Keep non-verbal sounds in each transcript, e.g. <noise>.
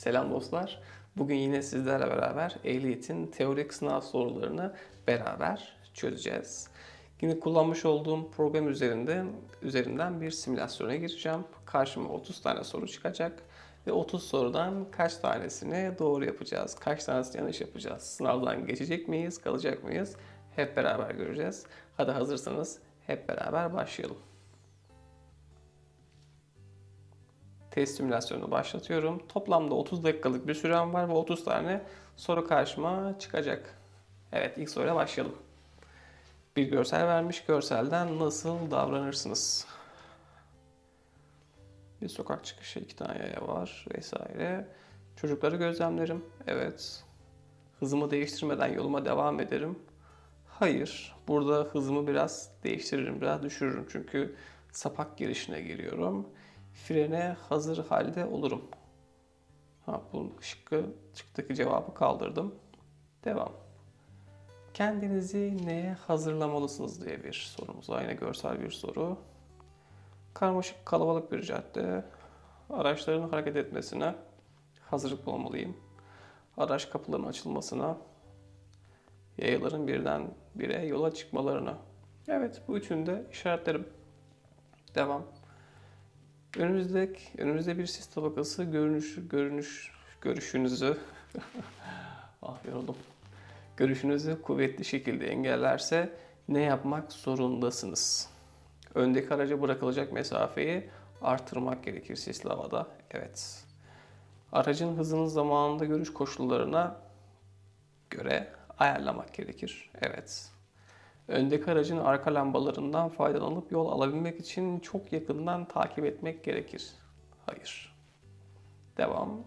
Selam dostlar. Bugün yine sizlerle beraber ehliyetin teorik sınav sorularını beraber çözeceğiz. Yine kullanmış olduğum program üzerinde üzerinden bir simülasyona gireceğim. Karşıma 30 tane soru çıkacak ve 30 sorudan kaç tanesini doğru yapacağız, kaç tanesini yanlış yapacağız, sınavdan geçecek miyiz, kalacak mıyız? Hep beraber göreceğiz. Hadi hazırsanız hep beraber başlayalım. Test simülasyonunu başlatıyorum. Toplamda 30 dakikalık bir sürem var ve 30 tane soru karşıma çıkacak. Evet ilk soruyla başlayalım. Bir görsel vermiş. Görselden nasıl davranırsınız? Bir sokak çıkışı, iki tane yaya var vesaire. Çocukları gözlemlerim. Evet. Hızımı değiştirmeden yoluma devam ederim. Hayır. Burada hızımı biraz değiştiririm, biraz düşürürüm. Çünkü sapak girişine giriyorum frene hazır halde olurum. Ha, bu şıkkı çıktaki cevabı kaldırdım. Devam. Kendinizi neye hazırlamalısınız diye bir sorumuz var. Yine görsel bir soru. Karmaşık kalabalık bir cadde. Araçların hareket etmesine hazırlıklı olmalıyım. Araç kapılarının açılmasına, yayaların birden bire yola çıkmalarına. Evet bu üçünü de işaretlerim. Devam. Önümüzde önümüzde bir sis tabakası görünüş görünüş görüşünüzü <laughs> ah yoruldum. Görüşünüzü kuvvetli şekilde engellerse ne yapmak zorundasınız? Öndeki araca bırakılacak mesafeyi artırmak gerekir sisli havada. Evet. Aracın hızını zamanında görüş koşullarına göre ayarlamak gerekir. Evet. Öndeki aracın arka lambalarından faydalanıp yol alabilmek için çok yakından takip etmek gerekir. Hayır. Devam.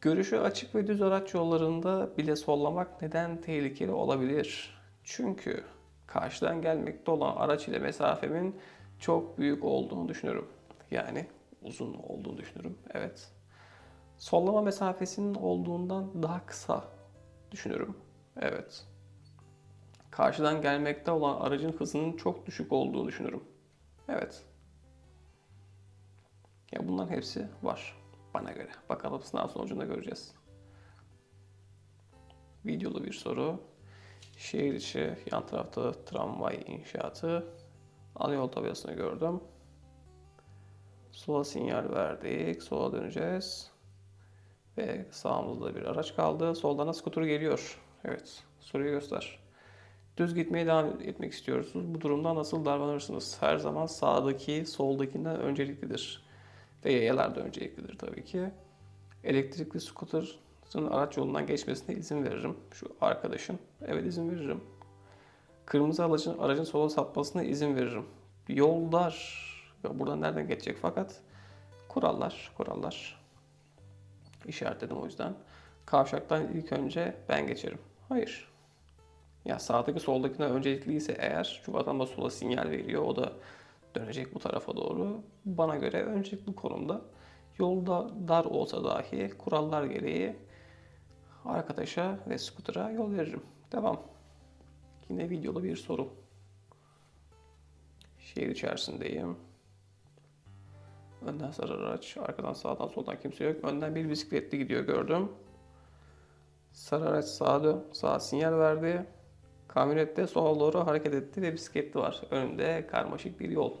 Görüşü açık ve düz araç yollarında bile sollamak neden tehlikeli olabilir? Çünkü karşıdan gelmekte olan araç ile mesafemin çok büyük olduğunu düşünüyorum. Yani uzun olduğunu düşünüyorum. Evet. Sollama mesafesinin olduğundan daha kısa düşünüyorum. Evet karşıdan gelmekte olan aracın hızının çok düşük olduğunu düşünürüm. Evet. Ya bunların hepsi var bana göre. Bakalım sınav sonucunda göreceğiz. Videolu bir soru. Şehir içi yan tarafta tramvay inşaatı. Ana yol tabelasını gördüm. Sola sinyal verdik. Sola döneceğiz. Ve sağımızda bir araç kaldı. Soldan da skuter geliyor. Evet. Soruyu göster. Düz gitmeye devam etmek istiyorsunuz. Bu durumda nasıl davranırsınız? Her zaman sağdaki soldakinden önceliklidir. Ve yayalar da önceliklidir tabii ki. Elektrikli scooter'ın araç yolundan geçmesine izin veririm. Şu arkadaşın. Evet izin veririm. Kırmızı aracın, aracın sola sapmasına izin veririm. Yol dar. Ya buradan nereden geçecek fakat kurallar, kurallar. İşaretledim o yüzden. Kavşaktan ilk önce ben geçerim. Hayır. Ya sağdaki soldakine öncelikliyse eğer çünkü adam da sola sinyal veriyor o da dönecek bu tarafa doğru. Bana göre öncelikli konumda yolda dar olsa dahi kurallar gereği arkadaşa ve skutura yol veririm. Devam. Yine videolu bir soru. Şehir içerisindeyim. Önden sarı araç, arkadan sağdan soldan kimse yok. Önden bir bisikletli gidiyor gördüm. Sarı araç sağa, sağa sinyal verdi. Kamyonette sola doğru hareket etti ve bisikletli var. Önünde karmaşık bir yol.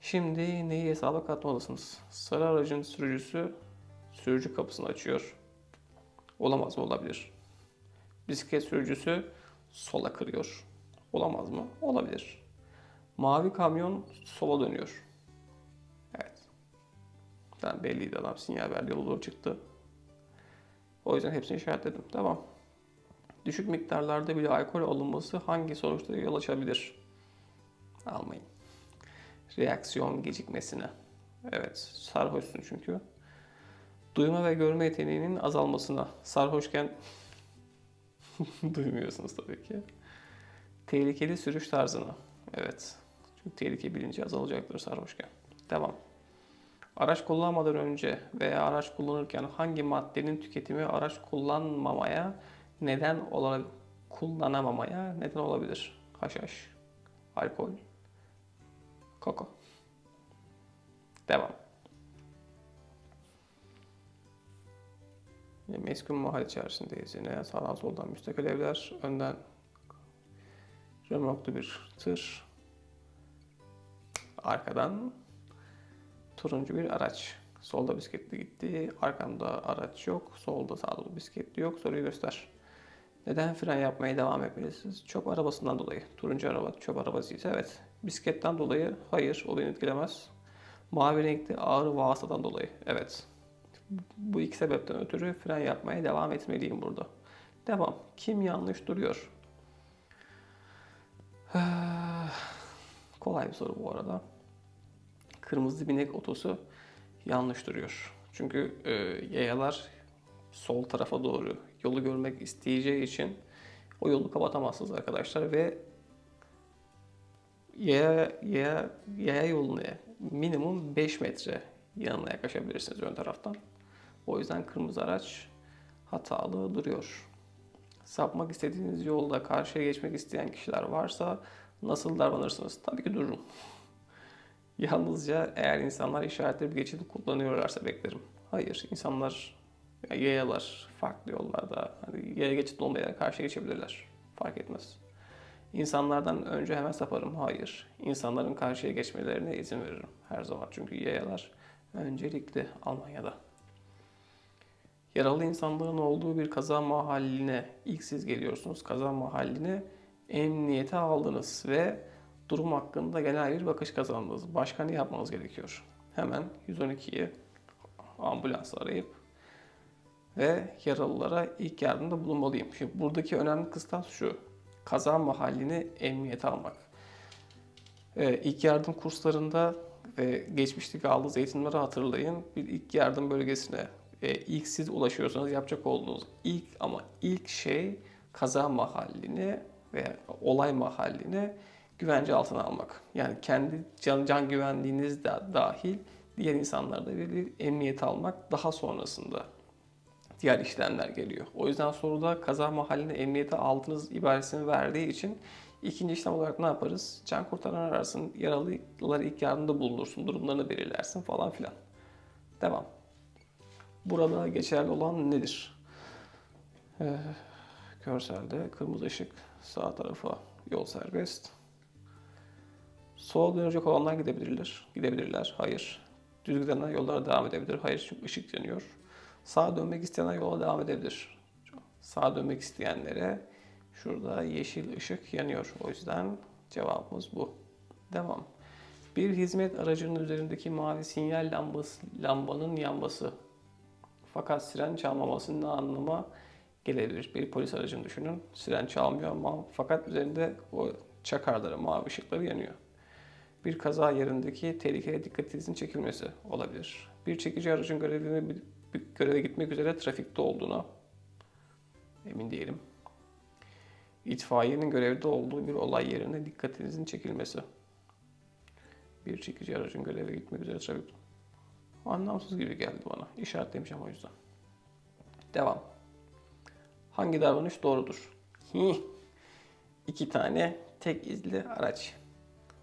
Şimdi neyi hesaba katmalısınız? Sarı aracın sürücüsü sürücü kapısını açıyor. Olamaz mı? Olabilir. Bisiklet sürücüsü sola kırıyor. Olamaz mı? Olabilir. Mavi kamyon sola dönüyor. Evet. Yani belliydi adam sinyal verdi yolu doğru çıktı. O yüzden hepsini işaretledim. Tamam. Düşük miktarlarda bile alkol alınması hangi sonuçlara yol açabilir? Almayın. Reaksiyon gecikmesine. Evet, sarhoşsun çünkü. Duyma ve görme yeteneğinin azalmasına. Sarhoşken <laughs> duymuyorsunuz tabii ki. Tehlikeli sürüş tarzına. Evet. Çünkü tehlike bilinci azalacaktır sarhoşken. Devam. Araç kullanmadan önce veya araç kullanırken hangi maddenin tüketimi araç kullanmamaya neden olarak kullanamamaya neden olabilir? Haşhaş, alkol, koko. Devam. Yine meskun mahalle içerisindeyiz yine. Sağdan soldan müstakil evler. Önden remorklu bir tır. Arkadan turuncu bir araç. Solda bisikletli gitti. Arkamda araç yok. Solda sağda bisikletli yok. Soruyu göster. Neden fren yapmaya devam etmelisiniz? Çöp arabasından dolayı. Turuncu araba çöp arabası ise evet. Bisikletten dolayı hayır o beni etkilemez. Mavi renkli ağır vasıtadan dolayı evet. Bu iki sebepten ötürü fren yapmaya devam etmeliyim burada. Devam. Kim yanlış duruyor? <sighs> Kolay bir soru bu arada. Kırmızı binek otosu yanlış duruyor. Çünkü e, yayalar sol tarafa doğru yolu görmek isteyeceği için o yolu kapatamazsınız arkadaşlar ve yaya, yaya, yaya yoluna minimum 5 metre yanına yaklaşabilirsiniz ön taraftan. O yüzden kırmızı araç hatalı duruyor. Sapmak istediğiniz yolda karşıya geçmek isteyen kişiler varsa nasıl davranırsınız? Tabii ki dururum. Yalnızca eğer insanlar işaretli bir geçidi kullanıyorlarsa beklerim. Hayır, insanlar yayalar farklı yollarda hani yaya geçit olmayarak karşıya geçebilirler. Fark etmez. İnsanlardan önce hemen saparım. Hayır. İnsanların karşıya geçmelerine izin veririm her zaman. Çünkü yayalar öncelikli Almanya'da. Yaralı insanların olduğu bir kaza mahalline ilk siz geliyorsunuz. Kaza mahalline emniyete aldınız ve durum hakkında genel bir bakış kazandınız. Başka ne yapmanız gerekiyor? Hemen 112'yi ambulans arayıp ve yaralılara ilk yardımda bulunmalıyım. Şimdi buradaki önemli kıstas şu. Kaza mahallini emniyete almak. Ee, ilk yardım kurslarında ve geçmişteki aldığınız eğitimleri hatırlayın. Bir ilk yardım bölgesine e, ilk siz ulaşıyorsanız yapacak olduğunuz ilk ama ilk şey kaza mahallini veya olay mahallini güvence altına almak. Yani kendi can, can güvenliğiniz de dahil diğer insanlarda bir, bir emniyet almak daha sonrasında diğer işlemler geliyor. O yüzden soruda kaza mahallini emniyete aldınız ibaresini verdiği için ikinci işlem olarak ne yaparız? Can kurtaran ararsın, yaralılara ilk yardımda bulunursun, durumlarını belirlersin falan filan. Devam. Burada geçerli olan nedir? Ee, görselde kırmızı ışık sağ tarafa yol serbest. Sola dönecek olanlar gidebilirler. Gidebilirler. Hayır. Düz gidenler yollara devam edebilir. Hayır çünkü ışık yanıyor. Sağa dönmek isteyenler yola devam edebilir. Sağa dönmek isteyenlere şurada yeşil ışık yanıyor. O yüzden cevabımız bu. Devam. Bir hizmet aracının üzerindeki mavi sinyal lambası, lambanın yanması. Fakat siren çalmamasının anlama gelebilir? Bir polis aracını düşünün. Siren çalmıyor ama fakat üzerinde o çakarları, mavi ışıkları yanıyor. Bir kaza yerindeki tehlikeye dikkatinizin çekilmesi olabilir. Bir çekici aracın görevini bir göreve gitmek üzere trafikte olduğuna emin değilim. İtfaiyenin görevde olduğu bir olay yerine dikkatinizin çekilmesi. Bir çekici aracın göreve gitmek üzere trafik. Anlamsız gibi geldi bana. İşaretlemişim o yüzden. Devam. Hangi davranış doğrudur? İki tane tek izli araç.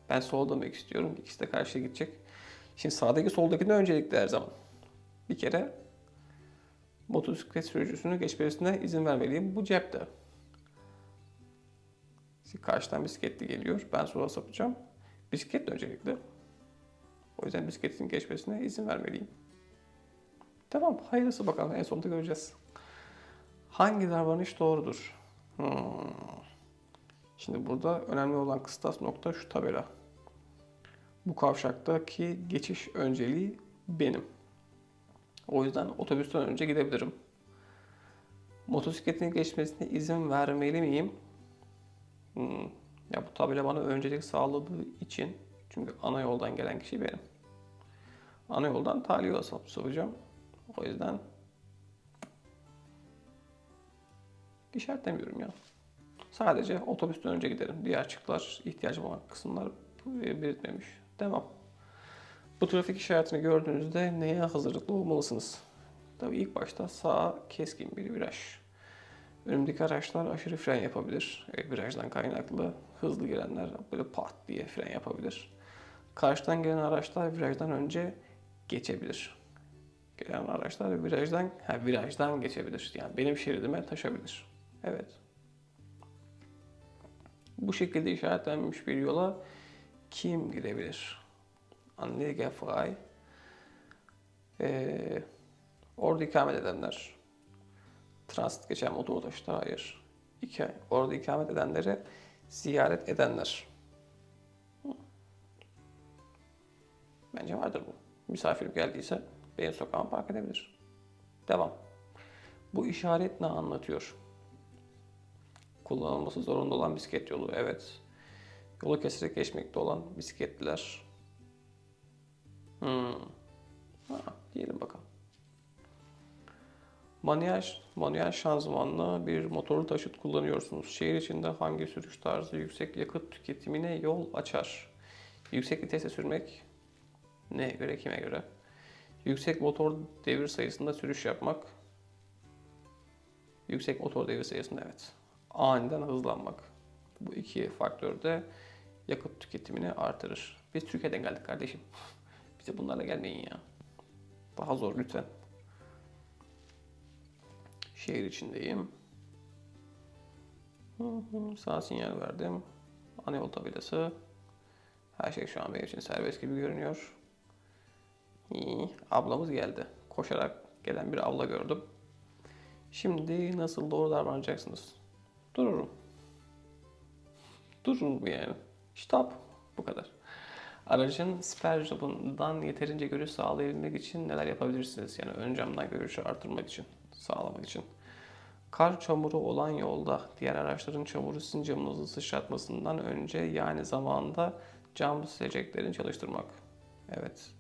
Ben sola dönmek istiyorum. İkisi de karşıya gidecek. Şimdi sağdaki soldakine öncelikli her zaman. Bir kere motosiklet sürücüsünü geçmesine izin vermeliyim. Bu cepte. Şimdi karşıdan bisikletli geliyor. Ben sola sapacağım. Bisiklet de öncelikli. O yüzden bisikletin geçmesine izin vermeliyim. Tamam, hayırlısı bakalım. En sonunda göreceğiz. Hangi davranış doğrudur? Hmm. Şimdi burada önemli olan kıstas nokta şu tabela. Bu kavşaktaki geçiş önceliği benim. O yüzden otobüsten önce gidebilirim. Motosikletin geçmesine izin vermeli miyim? Hmm. Ya bu tabela bana öncelik sağladığı için çünkü ana yoldan gelen kişi benim. Ana yoldan tali yola sapacağım. O yüzden işaretlemiyorum ya. Sadece otobüsten önce giderim. Diğer açıklar, ihtiyacım olan kısımlar belirtmemiş. Devam. Bu trafik işaretini gördüğünüzde neye hazırlıklı olmalısınız? Tabii ilk başta sağa keskin bir viraj. Önümdeki araçlar aşırı fren yapabilir. E, virajdan kaynaklı hızlı gelenler böyle pat diye fren yapabilir. Karşıdan gelen araçlar virajdan önce geçebilir. gelen araçlar virajdan, ha, virajdan geçebilir. Yani benim şeridime taşabilir. Evet. Bu şekilde işaretlenmiş bir yola kim girebilir? Anlegafrei. Ee, orada ikamet edenler. Transit geçen motor taşıtı hayır. İki, orada ikamet edenleri ziyaret edenler. Bence vardır bu. Misafirim geldiyse benim sokağıma park edebilir. Devam. Bu işaret ne anlatıyor? Kullanılması zorunda olan bisiklet yolu. Evet. Yolu keserek geçmekte olan bisikletliler. Hmm. Ha, diyelim bakalım. Manuel, manuel şanzımanlı bir motorlu taşıt kullanıyorsunuz. Şehir içinde hangi sürüş tarzı yüksek yakıt tüketimine yol açar? Yüksek vitese sürmek neye göre kime göre? Yüksek motor devir sayısında sürüş yapmak. Yüksek motor devir sayısında evet. Aniden hızlanmak. Bu iki faktör de yakıt tüketimini artırır. Biz Türkiye'den geldik kardeşim. Bize bunlarla gelmeyin ya. Daha zor lütfen. Şehir içindeyim. Hı Sağ sinyal verdim. Ana yol tabelası. Her şey şu an benim için serbest gibi görünüyor. İyi, ablamız geldi. Koşarak gelen bir abla gördüm. Şimdi nasıl doğru davranacaksınız? Dururum. Dururum yani. Stop. Bu kadar. Aracın siper jobundan yeterince görüş sağlayabilmek için neler yapabilirsiniz? Yani ön camdan görüşü artırmak için, sağlamak için. Kar çamuru olan yolda diğer araçların çamuru sizin camınızı sıçratmasından önce yani zamanında cam sileceklerini çalıştırmak. Evet.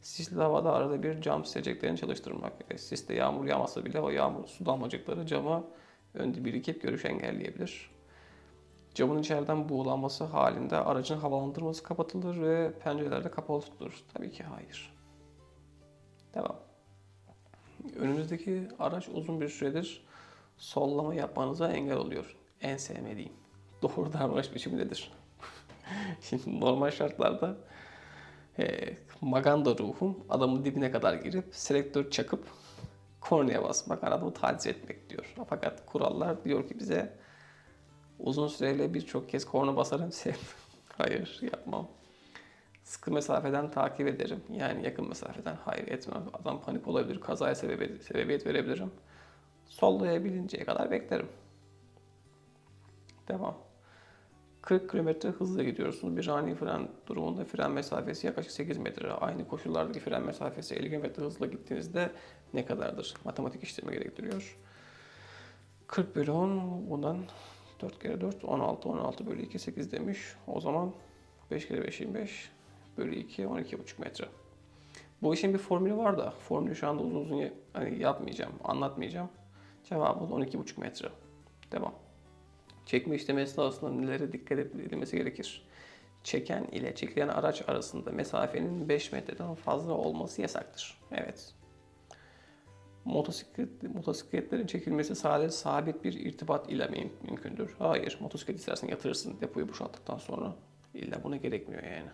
Sisli havada arada bir cam sileceklerini çalıştırmak. E, siste yağmur yağmasa bile o yağmur su damlacıkları cama önde birikip görüş engelleyebilir. Camın içeriden buğulanması halinde aracın havalandırması kapatılır ve pencereler de kapalı tutulur. Tabii ki hayır. Devam. Önümüzdeki araç uzun bir süredir sollama yapmanıza engel oluyor. En sevmediğim. <laughs> Doğru davranış biçimi nedir? <laughs> Şimdi normal şartlarda e, maganda ruhum adamın dibine kadar girip selektör çakıp kornaya basmak, adamı taciz etmek diyor. Fakat kurallar diyor ki bize uzun süreyle birçok kez korna basarım <laughs> sev. Hayır yapmam. Sıkı mesafeden takip ederim. Yani yakın mesafeden hayır etmem. Adam panik olabilir, kazaya sebebiyet, sebebiyet verebilirim. Sollayabilinceye kadar beklerim. Devam. 40 km hızla gidiyorsunuz. Bir ani fren durumunda fren mesafesi yaklaşık 8 metre. Aynı koşullardaki fren mesafesi 50 km hızla gittiğinizde ne kadardır? Matematik işlemi gerektiriyor. 40 bölü 10 bundan 4 kere 4 16 16 bölü 2 8 demiş. O zaman 5 kere 5 25 bölü 2 12,5 metre. Bu işin bir formülü var da formülü şu anda uzun uzun hani yapmayacağım, anlatmayacağım. Cevabımız 12,5 metre. Devam. Çekme işlemi esnasında nelere dikkat edilmesi gerekir? Çeken ile çekilen araç arasında mesafenin 5 metreden fazla olması yasaktır. Evet. Motosiklet, motosikletlerin çekilmesi sadece sabit bir irtibat ile mümkündür? Hayır. Motosiklet istersen yatırırsın depoyu boşalttıktan sonra. İlla buna gerekmiyor yani.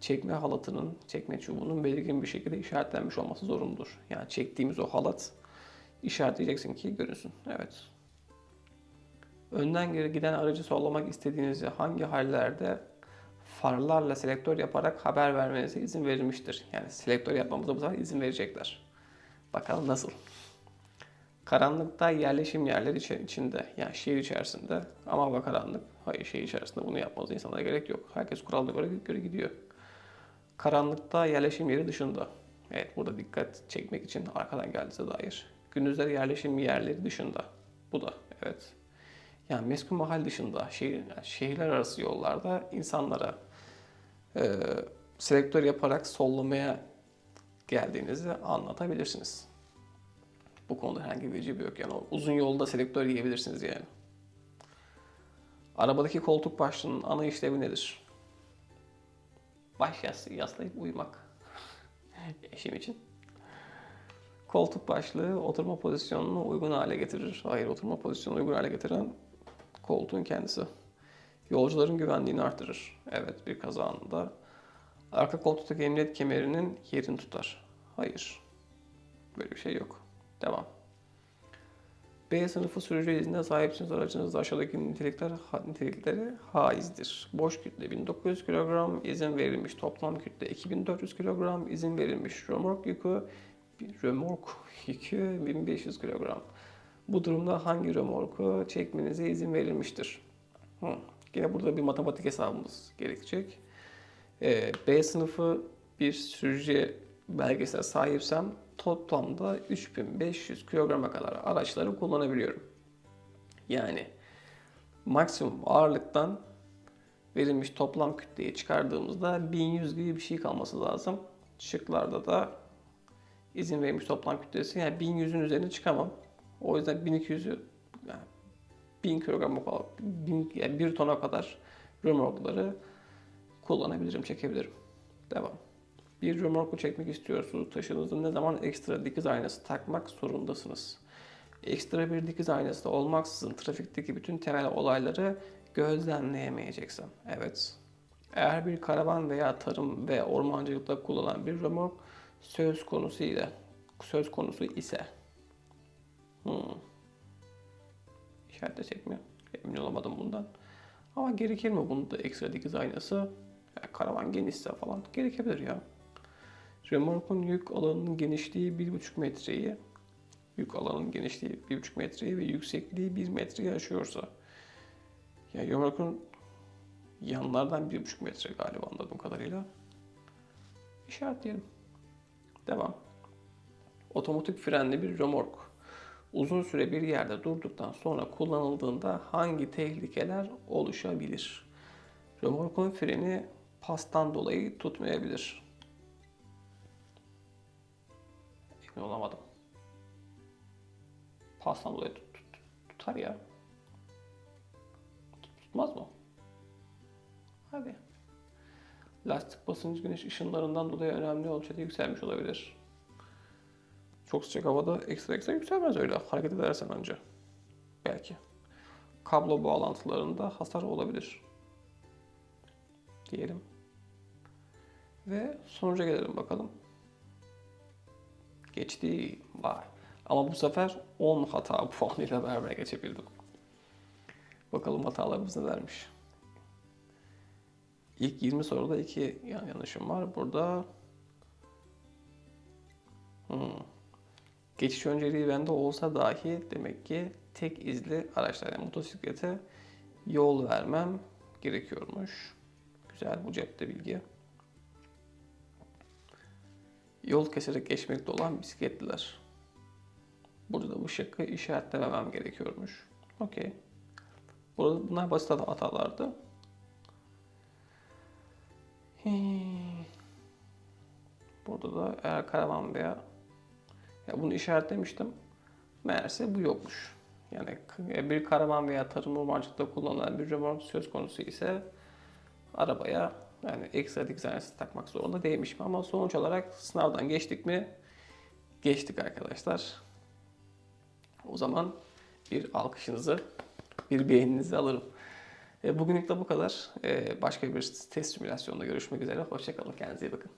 Çekme halatının, çekme çubuğunun belirgin bir şekilde işaretlenmiş olması zorunludur. Yani çektiğimiz o halat işaretleyeceksin ki görünsün. Evet. Önden geri giden aracı sollamak istediğinizde hangi hallerde farlarla selektör yaparak haber vermenize izin verilmiştir. Yani selektör yapmamıza bu sefer izin verecekler. Bakalım nasıl? Karanlıkta yerleşim yerleri içi- içinde, yani şehir içerisinde ama hava karanlık. Hayır şehir içerisinde bunu yapmanıza insanlara gerek yok. Herkes kuralına göre, göre gidiyor. Karanlıkta yerleşim yeri dışında. Evet burada dikkat çekmek için arkadan geldiğinize dair. Gündüzleri yerleşim yerleri dışında. Bu da evet. Yani meskun mahal dışında şehir, yani şehirler arası yollarda insanlara e, selektör yaparak sollamaya geldiğinizi anlatabilirsiniz. Bu konuda herhangi bir vecibe yok. Yani uzun yolda selektör yiyebilirsiniz yani. Arabadaki koltuk başlığının ana işlevi nedir? Baş yastığı yaslayıp uyumak. <laughs> Eşim için. Koltuk başlığı oturma pozisyonunu uygun hale getirir. Hayır, oturma pozisyonunu uygun hale getiren koltuğun kendisi. Yolcuların güvenliğini artırır. Evet, bir kaza anında. Arka koltuktaki emniyet kemerinin yerini tutar. Hayır. Böyle bir şey yok. Devam. B sınıfı sürücü iznine sahipsiniz. Aracınızda aşağıdaki nitelikler, nitelikleri haizdir. Boş kütle 1900 kilogram, izin verilmiş toplam kütle 2400 kilogram, izin verilmiş römork yükü, römork yükü 1500 kilogram. Bu durumda hangi römorku çekmenize izin verilmiştir? Hı. Yine burada bir matematik hesabımız gerekecek. Ee, B sınıfı bir sürücü belgesine sahipsem toplamda 3500 kilograma kadar araçları kullanabiliyorum. Yani maksimum ağırlıktan verilmiş toplam kütleyi çıkardığımızda 1100 gibi bir şey kalması lazım. Şıklarda da izin verilmiş toplam kütlesi yani 1100'ün üzerine çıkamam. O yüzden 1200'ü yani 1000 kilogram kadar, 1000, yani 1 tona kadar römorkları kullanabilirim, çekebilirim. Devam. Bir römorku çekmek istiyorsunuz. Taşınızda ne zaman ekstra dikiz aynası takmak zorundasınız. Ekstra bir dikiz aynası da olmaksızın trafikteki bütün temel olayları gözlemleyemeyeceksin. Evet. Eğer bir karavan veya tarım ve ormancılıkta kullanılan bir römork söz konusu ile söz konusu ise hmm. işaretlesek mi? Emin olamadım bundan. Ama gerekir mi bunda ekstra dikiz aynası? Karavan genişse falan gerekebilir ya. Römorkun yük alanının genişliği 1,5 metreyi, yük alanının genişliği 1,5 metreyi ve yüksekliği 1 metreyi aşıyorsa, ya römorkun yanlardan 1,5 metre galiba anladığım kadarıyla. İşaretleyelim. Devam. Otomatik frenli bir römork. Uzun süre bir yerde durduktan sonra kullanıldığında hangi tehlikeler oluşabilir? Römorkun freni pastan dolayı tutmayabilir. Emin olamadım. Pastan dolayı tut- tut- tutar ya. Tut- Tutmaz mı? Hadi. Lastik basıncı güneş ışınlarından dolayı önemli ölçüde yükselmiş olabilir. Çok sıcak havada ekstra ekstra yükselmez öyle hareket edersen önce. Belki. Kablo bağlantılarında hasar olabilir. Diyelim. Ve sonuca gelelim bakalım. Geçti. Vay. Ama bu sefer 10 hata <laughs> puanıyla beraber geçebildim. Bakalım hatalarımız nelermiş. İlk 20 soruda iki yan yanlışım var. Burada hmm. geçiş önceliği bende olsa dahi demek ki tek izli araçlar yani motosiklete yol vermem gerekiyormuş. Güzel bu cepte bilgi. Yol keserek geçmekte olan bisikletliler. Burada da bu şıkkı işaretlememem gerekiyormuş. Okey. Burada bunlar basit hatalardı. Burada da eğer karavan veya ya bunu işaretlemiştim. Meğerse bu yokmuş. Yani bir karavan veya tarım ormancılıkta kullanılan bir römork söz konusu ise arabaya yani ekstra aynası takmak zorunda değilmiş mi? Ama sonuç olarak sınavdan geçtik mi? Geçtik arkadaşlar. O zaman bir alkışınızı, bir beğeninizi alırım. E, Bugünlük de bu kadar. E, Başka bir test simülasyonda görüşmek üzere. Hoşçakalın. Kendinize iyi bakın.